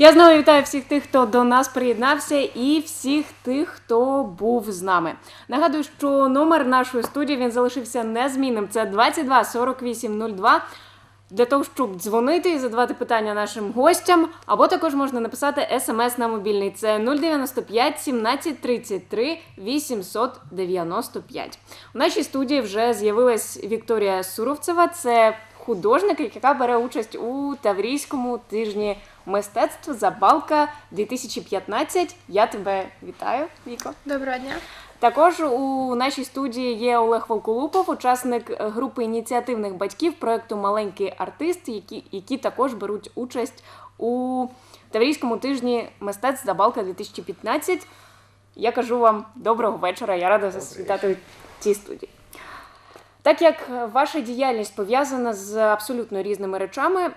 Я знову вітаю всіх тих, хто до нас приєднався, і всіх тих, хто був з нами. Нагадую, що номер нашої студії він залишився незмінним. Це 22 48 02. Для того, щоб дзвонити і задавати питання нашим гостям, або також можна написати смс на мобільний. Це 095 17 33 895. У нашій студії вже з'явилась Вікторія Суровцева. Це художник, яка бере участь у Таврійському тижні мистецтв Забалка 2015. Я тебе вітаю, Віко. Доброго дня. Також у нашій студії є Олег Волколупов, учасник групи ініціативних батьків проекту Маленький артист, які, які також беруть участь у Таврійському тижні мистецтв Забалка 2015. Я кажу вам доброго вечора. Я рада вас вітати в цій студії. Так як ваша діяльність пов'язана з абсолютно різними речами,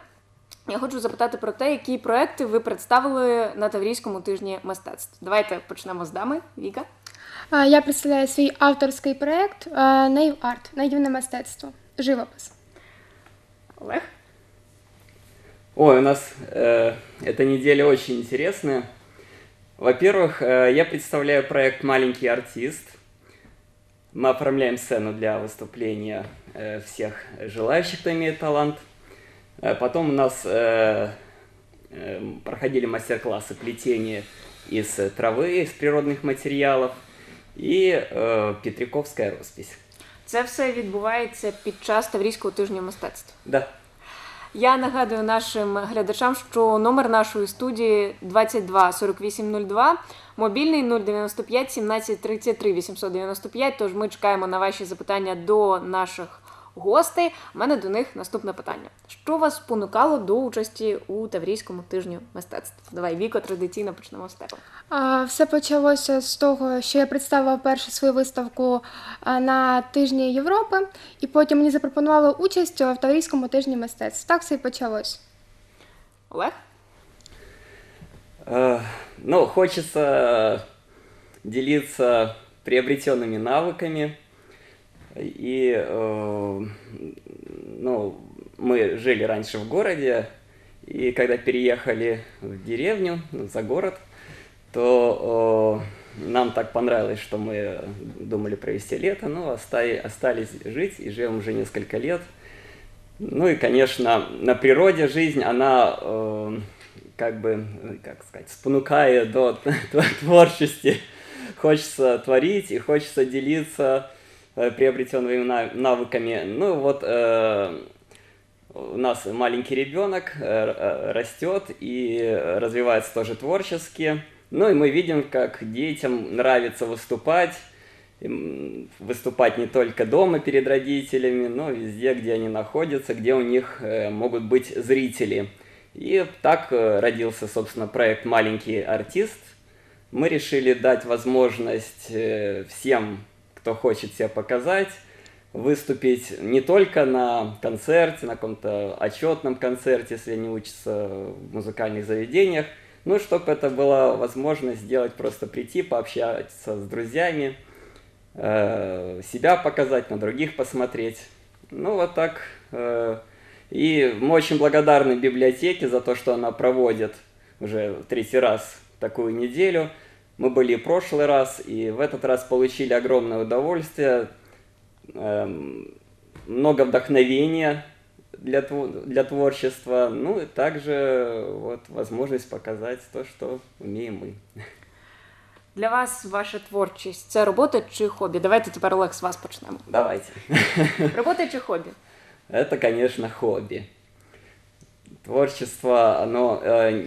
я хочу запитати про те, які проекти ви представили на Таврійському тижні мистецтв. Давайте почнемо з дами. Віка. Е, Я представляю свій авторський проєкт е, Naive Art, наївне мистецтво, живопис. Олег. Ой, у нас э, эта неделя очень интересная. Во-первых, э, я представляю проект «Маленький артист». Мы оформляем сцену для выступления э, всех желающих, кто имеет талант. Э, потом у нас э, э, проходили мастер-классы плетения из э, травы, из природных материалов и э, Петриковская роспись. Це все відбувається під час Таврійського тижня мистецтв. Да. Я нагадую нашим глядачам, що номер нашої студії 22 4802, мобільний 095 17 33 895. Тож ми чекаємо на ваші запитання до наших гостей. У мене до них наступне питання: що вас спонукало до участі у Таврійському тижню мистецтв? Давай, Віко, традиційно почнемо з тебе. Е, Все почалося з того, що я представила першу свою виставку е, на тижні Європи, і потім мені запропонували участь в Таврійському тижні мистецтв. Так все і почалось. Олег? Э, Ну, хочется делиться приобретенными навыками. И, э, ну, мы жили раньше в городе, и когда переехали в деревню, за город, то э, нам так понравилось, что мы думали провести лето, ну, оста- остались жить и живем уже несколько лет. Ну и, конечно, на природе жизнь, она э, как бы, как сказать, спонукает до творчести. Хочется творить и хочется делиться приобретенными на- навыками. Ну вот э, у нас маленький ребенок э, э, растет и развивается тоже творчески. Ну и мы видим, как детям нравится выступать, выступать не только дома перед родителями, но везде, где они находятся, где у них э, могут быть зрители. И так э, родился, собственно, проект «Маленький артист». Мы решили дать возможность э, всем, кто хочет себя показать, выступить не только на концерте, на каком-то отчетном концерте, если они учатся в музыкальных заведениях, ну, чтобы это была возможность сделать, просто прийти, пообщаться с друзьями, э, себя показать, на других посмотреть. Ну, вот так. э, И мы очень благодарны библиотеке за то, что она проводит уже третий раз такую неделю. Мы были и в прошлый раз, и в этот раз получили огромное удовольствие, эм, много вдохновения для, тво- для творчества, ну и также вот возможность показать то, что умеем мы. Для вас ваша творчість це робота чи хобі? Давайте тепер Олег з вас почнемо. Давайте. Робота чи хобі? Это, конечно, хобби. Творчество, оно э,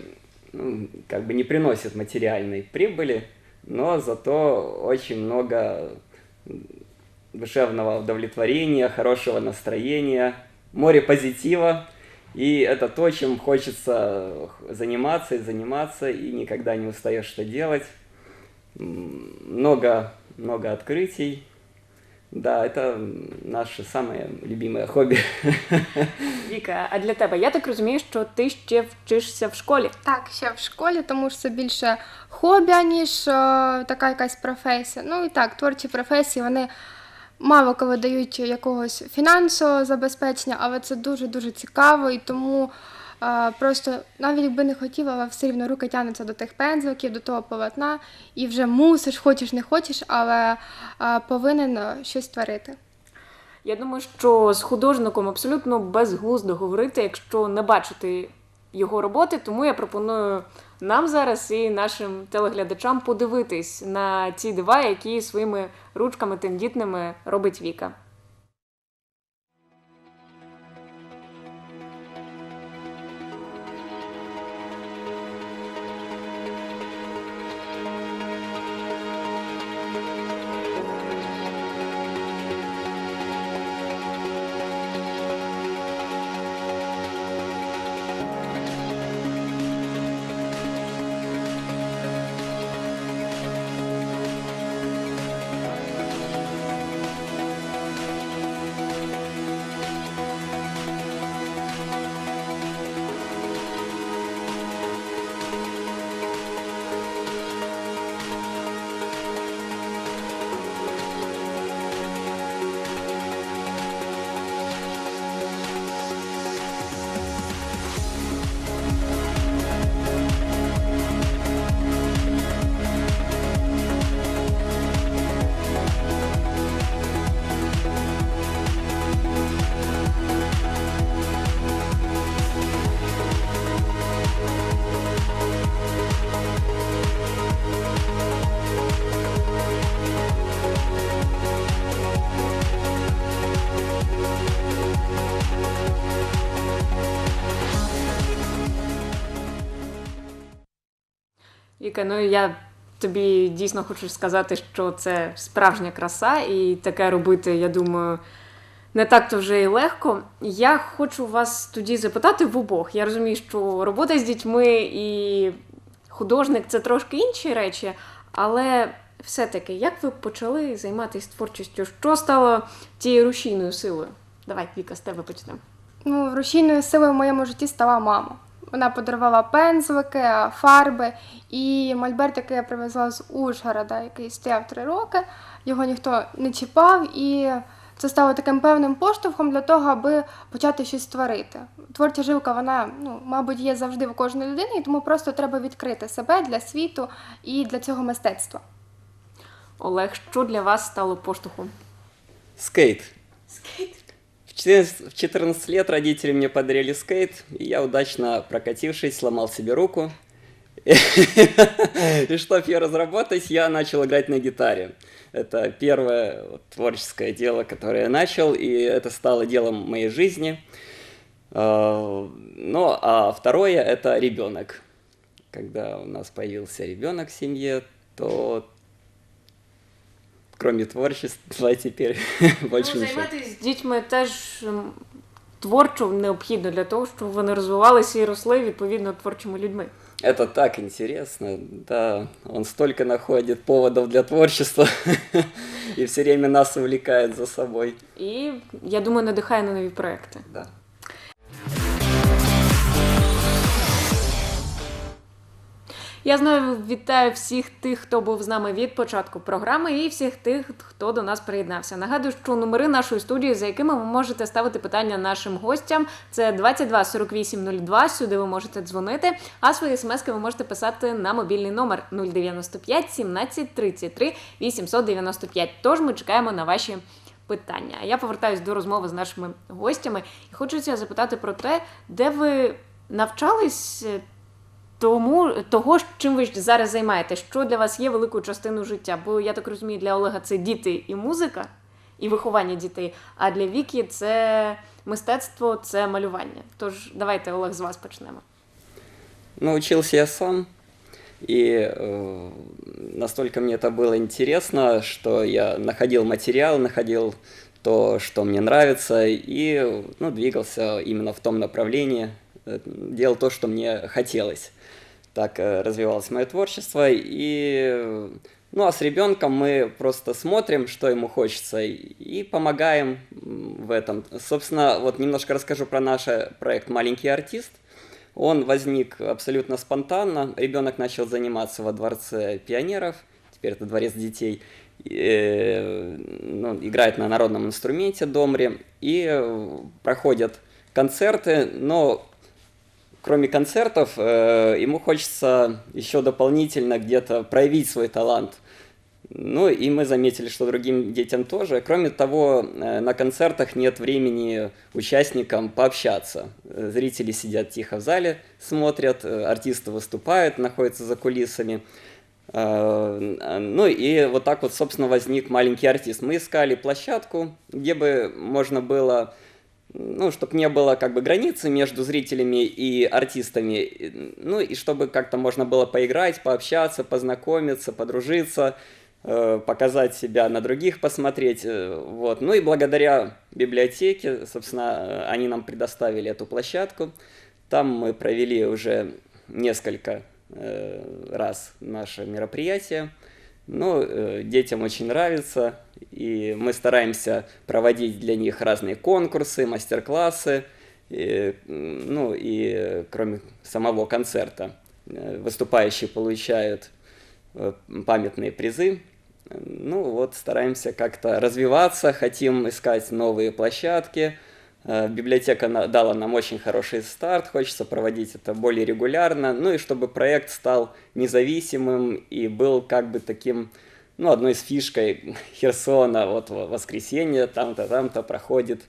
ну, как бы не приносит материальной прибыли, но зато очень много душевного удовлетворения, хорошего настроения, море позитива. И это то, чем хочется заниматься и заниматься, и никогда не устаешь что делать. Много, много открытий. Да, это наше самое любимое хобби. Віка, а для тебе я так розумію, що ти ще вчишся в школі. Так, ще в школі, тому що це більше хобі, ніж е, така якась професія. Ну і так, творчі професії вони мало коли дають якогось фінансового забезпечення, але це дуже-дуже цікаво і тому Просто навіть якби не хотіла, але все рівно руки тягнуться до тих пензликів, до того полотна, і вже мусиш, хочеш, не хочеш, але повинен е, щось творити. Я думаю, що з художником абсолютно безглуздо говорити, якщо не бачити його роботи. Тому я пропоную нам зараз і нашим телеглядачам подивитись на ці дива, які своїми ручками тендітними робить Віка. Віка, ну я тобі дійсно хочу сказати, що це справжня краса, і таке робити, я думаю, не так-то вже і легко. Я хочу вас тоді запитати в обох. Я розумію, що робота з дітьми і художник це трошки інші речі, але все-таки, як ви почали займатися творчістю? Що стало тією рушійною силою? Давай, Віка, з тебе почнемо. Ну, рушійною силою в моєму житті стала мама. Вона подарувала пензлики, фарби і мольберт, який я привезла з Ужгорода, який стояв три роки. Його ніхто не чіпав, і це стало таким певним поштовхом для того, аби почати щось створити. Творча жилка, вона, ну, мабуть, є завжди в кожної людини, і тому просто треба відкрити себе для світу і для цього мистецтва. Олег, що для вас стало поштовхом? Скейт. В 14, в 14 лет родители мне подарили скейт, и я, удачно прокатившись, сломал себе руку. И чтобы ее разработать, я начал играть на гитаре. Это первое творческое дело, которое я начал, и это стало делом моей жизни. А, Ну, а второе – это ребенок. Когда у нас появился ребенок в семье, то кроме творчества теперь больше ну, ничего. займатися з дітьми теж ем, творчо необхідно для того, щоб вони розвивалися і росли відповідно творчими людьми. Это так интересно, да. Он столько находит поводов для творчества и все время нас увлекает за собой. І я думаю, надихає на нові проекти. Да. Я знаю, вітаю всіх тих, хто був з нами від початку програми, і всіх тих, хто до нас приєднався. Нагадую, що номери нашої студії, за якими ви можете ставити питання нашим гостям, це 22 48 02, Сюди ви можете дзвонити. А свої смски ви можете писати на мобільний номер 095 17 33 895. Тож ми чекаємо на ваші. Питання. Я повертаюсь до розмови з нашими гостями і хочеться запитати про те, де ви навчались тому того, чим ви зараз займаєтесь, що для вас є великою частиною життя. Бо я так розумію, для Олега це діти і музика, і виховання дітей. А для Вікі це мистецтво, це малювання. Тож давайте, Олег, з вас почнемо. Научился я сам, и э, настолько мне это было интересно, что я находил материал, находил то, что мне нравится, и ну, двигался именно в том направлении, э, делал то, что мне хотелось. Так э, развивалось мое творчество, и ну а с ребенком мы просто смотрим, что ему хочется, и- и помогаем в этом. Собственно, вот немножко расскажу про наш э, проект «Маленький артист». Он возник абсолютно спонтанно. Ребенок начал заниматься во дворце пионеров, теперь это дворец детей, э, ну, играет на народном инструменте домре, и проходят концерты, но кроме концертов, э, ему хочется еще дополнительно где-то проявить свой талант. Ну и мы заметили, что другим детям тоже. Кроме того, э, на концертах нет времени участникам пообщаться. Зрители сидят тихо в зале, смотрят, э, артисты выступают, находятся за кулисами. Ну и вот так вот, собственно, возник маленький артист. Мы искали площадку, где бы можно было, ну, чтобы не было как бы границы между зрителями и артистами, И, ну и чтобы как-то можно было поиграть, пообщаться, познакомиться, подружиться, э, показать себя на других, посмотреть, э, вот. Ну и благодаря библиотеке, собственно, э, они нам предоставили эту площадку. Там мы провели уже несколько э, раз наше мероприятие. Ну, э, детям очень нравится, и мы стараемся проводить для них разные конкурсы, мастер-классы, ну и кроме самого концерта э, выступающие получают э, памятные призы. Ну вот стараемся как-то развиваться, хотим искать новые площадки. Э, Библиотека дала нам очень хороший старт, хочется проводить это более регулярно, ну и чтобы проект стал независимым и был как бы таким, ну, одной из фишкой Херсона, вот воскресенье там-то, там-то проходит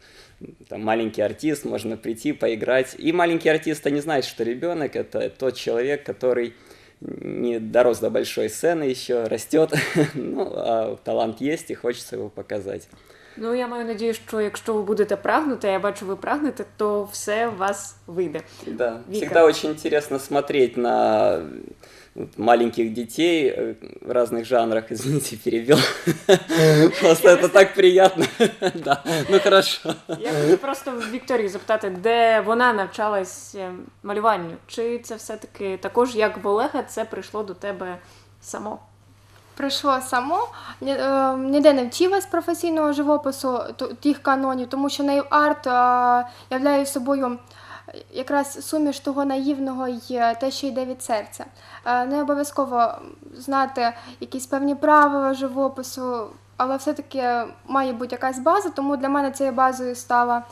там маленький артист, можно прийти, поиграть. И маленький артист, не знает, что ребенок это тот человек, который не дорос до большой сцены еще, растет, ну, а талант есть и хочется его показать. Ну я маю надію, що якщо ви будете прагнути, а я бачу, ви прагнете, то все у вас вийде. Да, Вика. всегда очень интересно смотреть на вот маленьких детей э, в разных жанрах, извините, перебил. Просто это так приятно. Да, ну хорошо. Я хочу просто в Вікторії запитати, де вона навчалась е, малюванню? Чи це все-таки також, як в Олега, це прийшло до тебе само? Прийшло само, е, ніде не вчилась професійного живопису тих канонів, тому що нейв-арт е, являє собою якраз суміш того наївного е, те, що йде від серця. Е, Не обов'язково знати якісь певні правила живопису, але все-таки має бути якась база, тому для мене цією базою стала, е,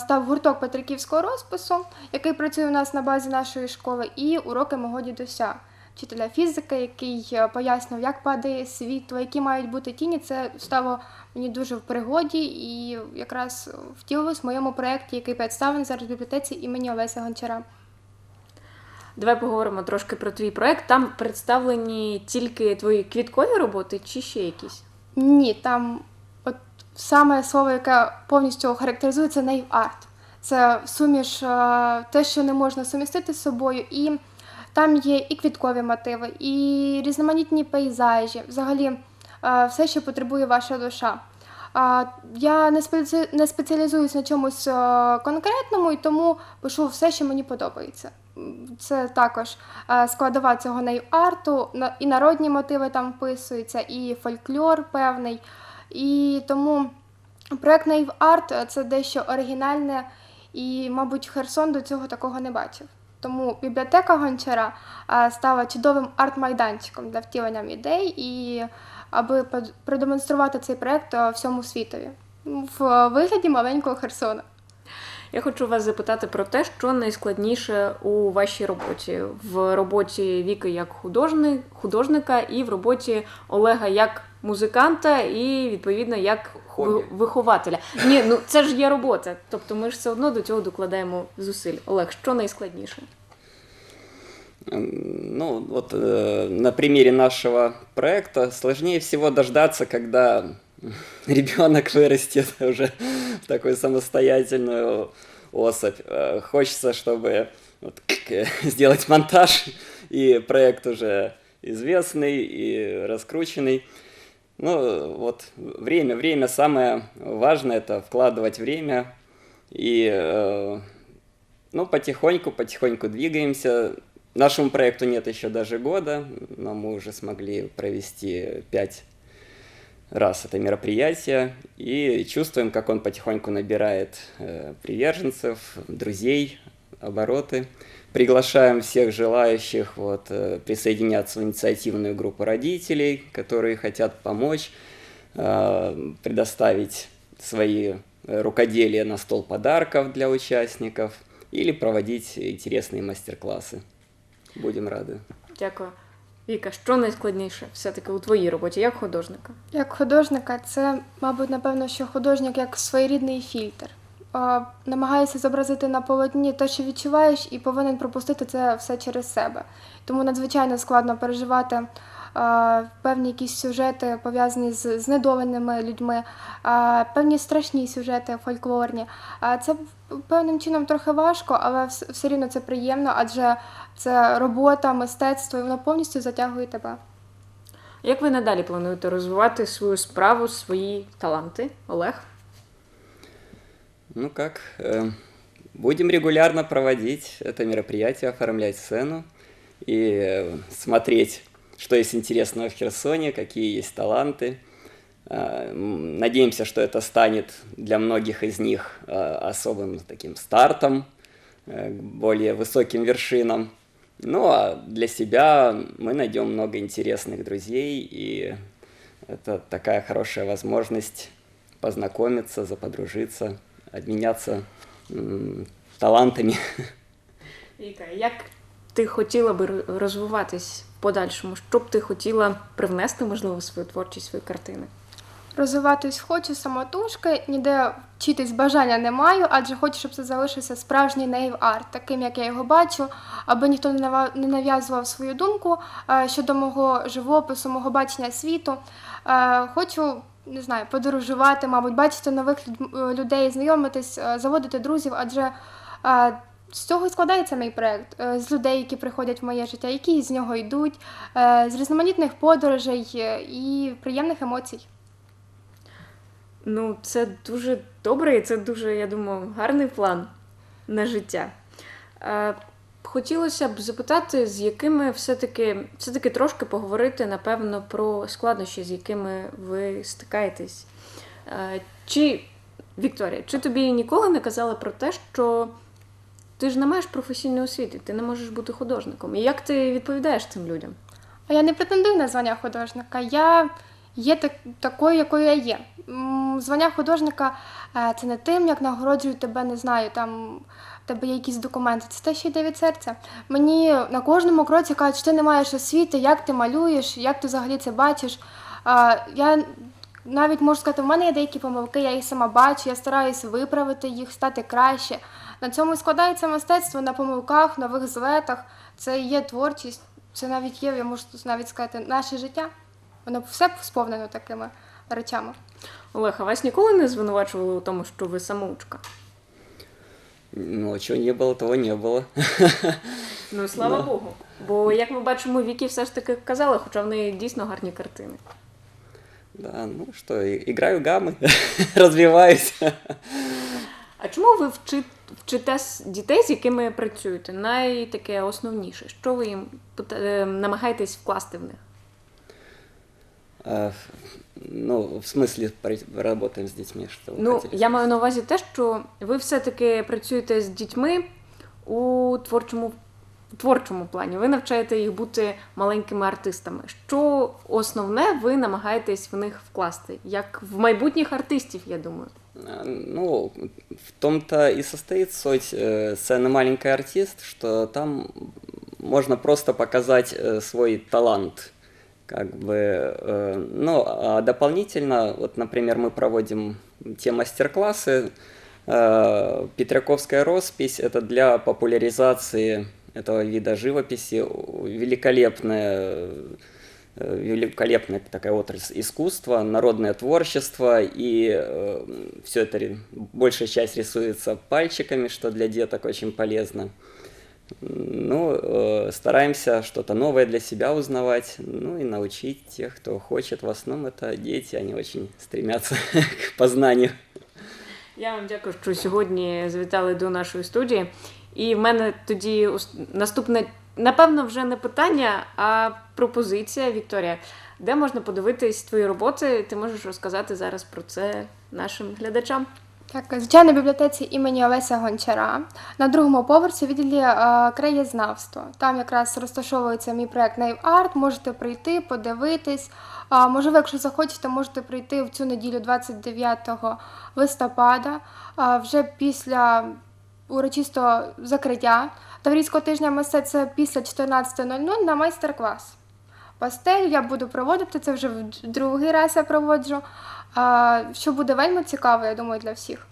став гурток Петриківського розпису, який працює у нас на базі нашої школи, і уроки мого дідуся вчителя фізики, який е, пояснив, як падає світло, які мають бути тіні. Це стало мені дуже в пригоді і якраз втілилось в моєму проєкті, який представлений зараз в бібліотеці імені Олеся Гончара. Давай поговоримо трошки про твій проект. Там представлені тільки твої квіткові роботи чи ще якісь? Ні, там от саме слово, яке повністю характеризує, це нейв-арт. Це суміш, е, те, що не можна сумістити з собою. І там є і квіткові мотиви, і різноманітні пейзажі, взагалі е, все, що потребує ваша душа. Я не спеці... спеціалізуюсь на чомусь е, конкретному, і тому пишу все, що мені подобається. Це також е, складова цього нейв-арту, і народні мотиви там вписуються, і фольклор певний. І тому проект нейв-арт е, це дещо оригінальне, і, мабуть, Херсон до цього такого не бачив. Тому бібліотека Гончара стала чудовим арт-майданчиком для втілення ідей і аби продемонструвати цей проект всьому світові в вигляді маленького Херсона. Я хочу вас запитати про те, що найскладніше у вашій роботі в роботі Віки як художник, художника, і в роботі Олега як музиканта, і відповідно як Хобі. вихователя. Ні, ну це ж є робота. Тобто ми ж все одно до цього докладаємо зусиль. Олег, що найскладніше? Ну, вот э, на примере нашего проекта сложнее всего дождаться, когда ребенок вырастет уже такую самостоятельную особь. Э, Хочется, чтобы вот, сделать монтаж, и проект уже известный и раскрученный. Ну, вот время, время самое важное это вкладывать время и э, ну, потихоньку, потихоньку двигаемся. Нашему проекту нет еще даже года, но мы уже смогли провести пять раз это мероприятие и чувствуем, как он потихоньку набирает э, приверженцев, друзей, обороты. Приглашаем всех желающих вот, э, присоединяться в инициативную группу родителей, которые хотят помочь, э, предоставить свои рукоделия на стол подарков для участников, или проводить интересные мастер-классы. Будем рады. Дякую. Віка, що найскладніше все-таки у твоїй роботі як художника? Як художника, це, мабуть, напевно, що художник як своєрідний фільтр. Намагаєшся зобразити на полотні те, що відчуваєш, і повинен пропустити це все через себе. Тому надзвичайно складно переживати певні якісь сюжети, пов'язані з знедоленими людьми, а, певні страшні сюжети фольклорні. А, це певним чином трохи важко, але вс- все рівно це приємно, адже це робота, мистецтво, і воно повністю затягує тебе. Як ви надалі плануєте розвивати свою справу, свої таланти? Олег? Ну как, э, будем регулярно проводить это мероприятие, оформлять сцену и э, смотреть, что есть интересного в Херсоне, какие есть таланты. А, Надеемся, что это станет для многих из них э, особым таким стартом э, к более высоким вершинам. Ну а для себя мы найдем много интересных друзей, и это такая хорошая возможность познакомиться, заподружиться, обменяться талантами. Віка, як ти хотіла би розвиватись в подальшому? Що б ти хотіла привнести, можливо, свою творчість, свої картини? Розвиватись хочу самотужки, ніде вчитись бажання не маю, адже хочу, щоб це залишився справжній нейв арт, таким як я його бачу, аби ніхто не нав'язував свою думку е, щодо мого живопису, мого бачення світу. Е, Хочу. Не знаю, подорожувати, мабуть, бачити нових людей, знайомитись, е, заводити друзів, адже з цього і складається мій проєкт, е, з людей, які приходять в моє життя, які з нього йдуть, е, з різноманітних подорожей е, і приємних емоцій. Ну, це дуже добре, і це дуже, я думаю, гарний план на життя. Хотілося б запитати, з якими все-таки, все-таки трошки поговорити, напевно, про складнощі, з якими ви стикаєтесь. Чи, Вікторія, чи тобі ніколи не казали про те, що ти ж не маєш професійної освіти, ти не можеш бути художником? І як ти відповідаєш цим людям? А я не претендую на звання художника. Я є так, такою, якою я є. Звання художника е, це не тим, як нагороджують тебе, не знаю, там тебе є якісь документи. Це те, що йде від серця. Мені на кожному кроці кажуть, що ти не маєш освіти, як ти малюєш, як ти взагалі це бачиш. Я навіть можу сказати, в мене є деякі помилки, я їх сама бачу, я стараюся виправити їх, стати краще. На цьому і складається мистецтво на помилках, нових злетах. Це і є творчість, це навіть є, я можу навіть сказати, наше життя. Воно все сповнено такими речами. Олег, а вас ніколи не звинувачували у тому, що ви самоучка? Ну, чего не было, того не было. Ну, слава Да. Богу. Бо, як ми бачимо, Вікі все ж таки казала, хоча в неї дійсно гарні картини. Да, ну что, и- играю гаммы, развиваюсь. А чому ви вчи, Вчите дітей, з якими працюєте? Найтаке основніше. Що ви їм е, намагаєтесь вкласти в них? А, Ну, в смысле, про- работаем с детьми, что вы Ну, я маю на увазі те, що ви все-таки працюєте з дітьми у творчому, творчому плані. Ви навчаєте їх бути маленькими артистами. Що основне ви намагаєтесь в них вкласти, як в майбутніх артистів, я думаю. Ну, в том-то и состоит суть э, сцены «Маленький артист», что там можно просто показать э, свой талант. Как бы, э, ну, а дополнительно, вот, например, мы проводим те мастер-классы, Петряковская роспись – это для популяризации этого вида живописи великолепная великолепная такая отрасль искусства, народное творчество, и все это ре- большая часть рисуется пальчиками, что для деток очень полезно. Ну, э, стараемся что-то новое для себя узнавать, ну и научить тех, кто хочет. В основном это дети, они очень стремятся к познанию. Я вам дякую, що сьогодні завітали до нашої студії. І в мене тоді ос- наступне, напевно, вже не питання, а пропозиція, Вікторія. Де можна подивитись твої роботи? Ти можеш розказати зараз про це нашим глядачам. Так, звичайно, бібліотеці імені Олеся Гончара на другому поверсі відділі е, краєзнавство. Там якраз розташовується мій проект Nave Art. Можете прийти, подивитись. А, можливо, якщо захочете, можете прийти в цю неділю, 29 листопада. А, вже після урочисто закриття Таврійського тижня мистецтва після 14.00 на майстер-клас. Пастель я буду проводити, це вже в другий раз я проводжу. Що буде вельми цікаво, я думаю, для всіх.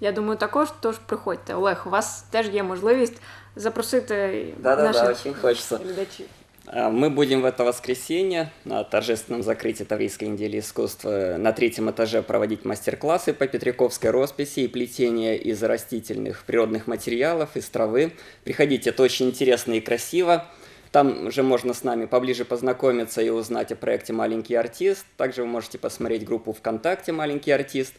Я думаю, також тож приходьте. Олег, у вас теж є можливість запросити Да-да-да, наших очень хочется. глядачів. А, Мы будем в это воскресенье на торжественном закрытии Таврийской недели искусства на третьем этаже проводить мастер-классы по петряковской росписи и плетения из растительных природных материалов, из травы. Приходите, это очень интересно и красиво. Там же можно с нами поближе познакомиться и узнать о проекте «Маленький артист». Также вы можете посмотреть группу ВКонтакте «Маленький артист».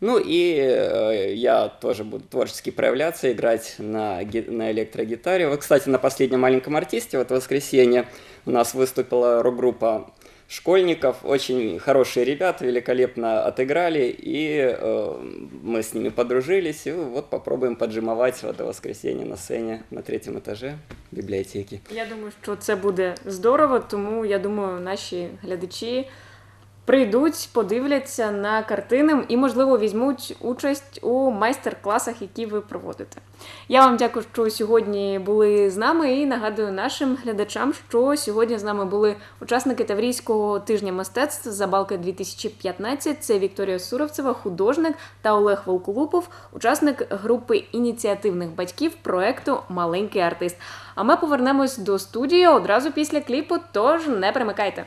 Ну и э, я тоже буду творчески проявляться, играть на, на электрогитаре. Вот, кстати, на последнем маленьком артисте, вот в воскресенье, у нас выступила рок-группа школьников. Очень хорошие ребята, великолепно отыграли, и э, мы с ними подружились. И вот попробуем поджимовать в это воскресенье на сцене на третьем этаже библиотеки. Я думаю, що це буде здорово, тому я думаю, наші глядачі прийдуть, подивляться на картини і, можливо, візьмуть участь у майстер-класах, які ви проводите. Я вам дякую, що сьогодні були з нами, і нагадую нашим глядачам, що сьогодні з нами були учасники Таврійського тижня мистецтв Забалка 2015. Це Вікторія Суровцева, художник та Олег Волколупов, учасник групи ініціативних батьків проекту Маленький артист. А ми повернемось до студії одразу після кліпу, тож не примикайте.